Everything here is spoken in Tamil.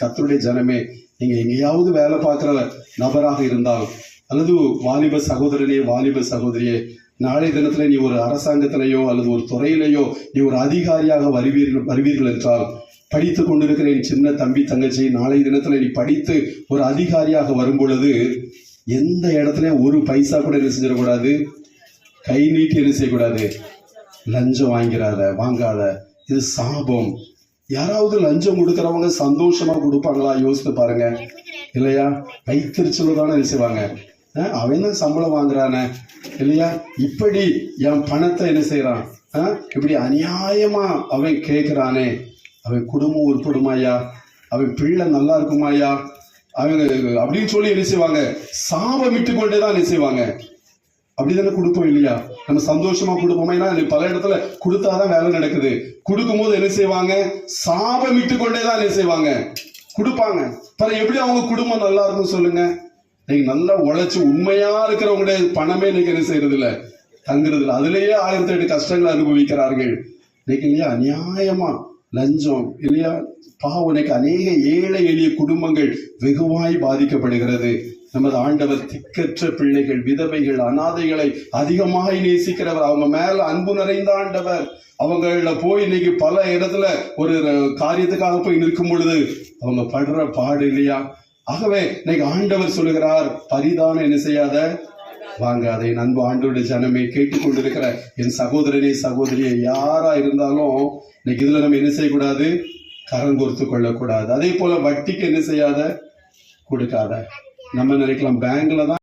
கத்தருடைய ஜனமே நீங்க எங்கேயாவது வேலை பார்க்குற நபராக இருந்தால் அல்லது வாலிப சகோதரனே வாலிப சகோதரியே நாளை தினத்துல நீ ஒரு அரசாங்கத்திலேயோ அல்லது ஒரு துறையிலேயோ நீ ஒரு அதிகாரியாக வருவீர்கள் வருவீர்கள் என்றால் படித்து கொண்டிருக்கிற என் சின்ன தம்பி தங்கச்சி நாளை தினத்துல நீ படித்து ஒரு அதிகாரியாக வரும் பொழுது எந்த இடத்துல ஒரு பைசா கூட என்ன செஞ்சிடக்கூடாது? கை நீட்டி என்ன செய்யக்கூடாது? லஞ்சம் வாங்கிறாத வாங்காத. இது சாபம். யாராவது லஞ்சம் கொடுக்கறவங்க சந்தோஷமா கொடுப்பாங்களா? யோசித்து பாருங்க. இல்லையா? வைத்தறிச்சல தானே என்ன செய்வாங்க? அவன் தான் சம்பளம் வாங்குறானே? இல்லையா? இப்படி என் பணத்தை என்ன செய்யறான் இப்படி அநியாயமா அவன் கேட்கிறானே. அவன் குடும்பம் உருப்படுமாயா அவன் பிள்ளை நல்லா இருக்குமாயா அவங்க அப்படின்னு சொல்லி என்ன செய்வாங்க? சாபமிட்டு கொண்டே தான் என்ன செய்வாங்க? அப்படிதானே கொடுப்போம் இல்லையா? நம்ம சந்தோஷமா கொடுப்போமா? ஏன்னா அது பல இடத்துல கொடுத்தாதான் வேலை நடக்குது. கொடுக்கும் போது என்ன செய்வாங்க? சாபமிட்டு கொண்டே தான் என்ன செய்வாங்க? கொடுப்பாங்க. பல எப்படி அவங்க குடும்பம் நல்லா இருக்கும் சொல்லுங்க? நீங்க நல்லா உழைச்சு உண்மையா இருக்கிறவங்களுடைய பணமே இன்னைக்கு என்ன செய்யறது இல்ல தங்குறது இல்லை அதுலயே ஆயிரத்தி எட்டு கஷ்டங்களை அனுபவிக்கிறார்கள். இன்னைக்கு இல்லையா? அநியாயமா லஞ்சம் இல்லையா? பாவம். இன்னைக்கு அநேக ஏழை எளிய குடும்பங்கள் வெகுவாய் பாதிக்கப்படுகிறது. நமது ஆண்டவர் திக்கற்ற பிள்ளைகள் விதவைகள் அனாதைகளை அதிகமாக நேசிக்கிறவர். அவங்க மேல அன்பு நிறைந்த ஆண்டவர். அவங்கள போய் இன்னைக்கு பல இடத்துல ஒரு காரியத்துக்காக போய் நிற்கும் பொழுது அவங்க படுற பாடு இல்லையா? ஆகவே இன்னைக்கு ஆண்டவர் சொல்லுகிறார் பரிதானம் என்ன செய்யாத? வாங்காதே நண்பு ஆண்டோடைய ஜனமே கேட்டுக்கொண்டிருக்கிற என் சகோதரனே சகோதரியை யாரா இருந்தாலும் இன்னைக்கு இதுல நம்ம என்ன செய்யக்கூடாது? கரம் கொடுத்து கொள்ளக்கூடாது. அதே போல வட்டிக்கு என்ன செய்யாத? கொடுக்காத. நம்ம நினைக்கலாம். பேங்க்ல தான்